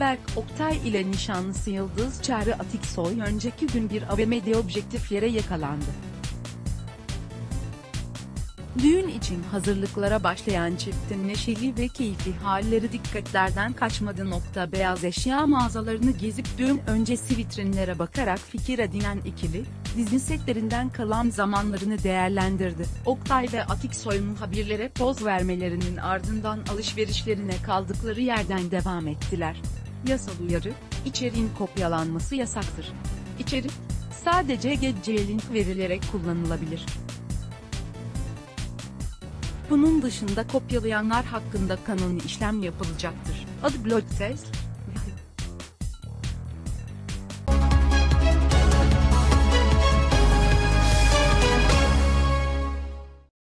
Berk Oktay ile nişanlısı Yıldız Çağrı Atiksoy önceki gün bir AVM'de objektiflere yakalandı. Düğün için hazırlıklara başlayan çiftin neşeli ve keyifli halleri dikkatlerden kaçmadı. Nokta beyaz eşya mağazalarını gezip düğün öncesi vitrinlere bakarak fikir edinen ikili, dizi setlerinden kalan zamanlarını değerlendirdi. Oktay ve Atiksoy muhabirlere poz vermelerinin ardından alışverişlerine kaldıkları yerden devam ettiler. Yasal uyarı, içeriğin kopyalanması yasaktır. İçerik, sadece GC link verilerek kullanılabilir. Bunun dışında kopyalayanlar hakkında kanuni işlem yapılacaktır. Adblock Test,